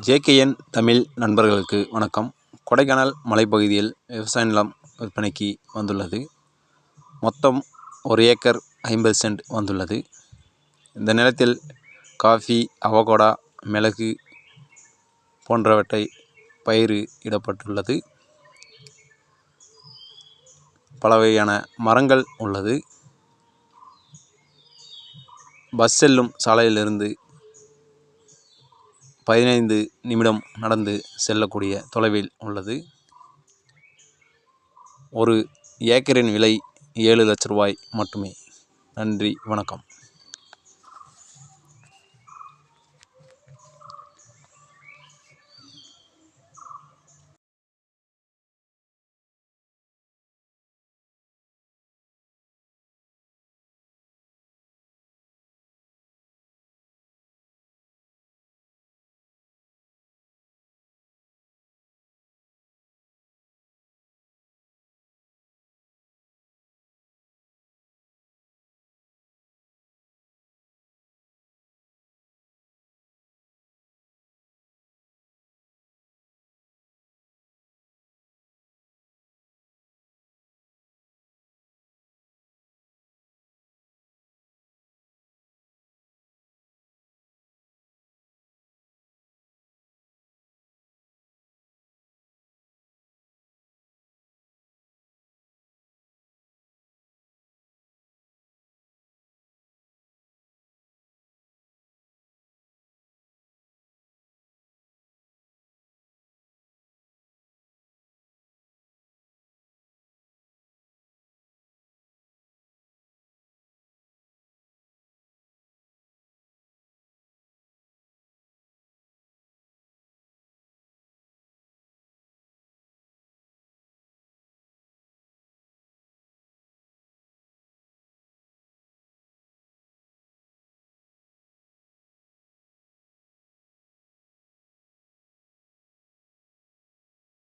JKN Tamil நண்பர்களுக்கு வணக்கம். கொடைக்கானல் மலைப்பகுதியில் விவசாய நிலம் விற்பனைக்கு வந்துள்ளது. மொத்தம் ஒரு ஏக்கர் ஐம்பது சென்ட் வந்துள்ளது. இந்த நிலத்தில் காஃபி அவகோடா மிளகு போன்றவற்றை பயிர் இடப்பட்டுள்ளது. பல வகையான மரங்கள் உள்ளது. பஸ் செல்லும் சாலையிலிருந்து பதினைந்து நிமிடம் நடந்து செல்லக்கூடிய தொலைவில் உள்ளது. ஒரு ஏக்கரின் விலை ஏழு லட்ச ரூபாய் மட்டுமே. நன்றி வணக்கம்.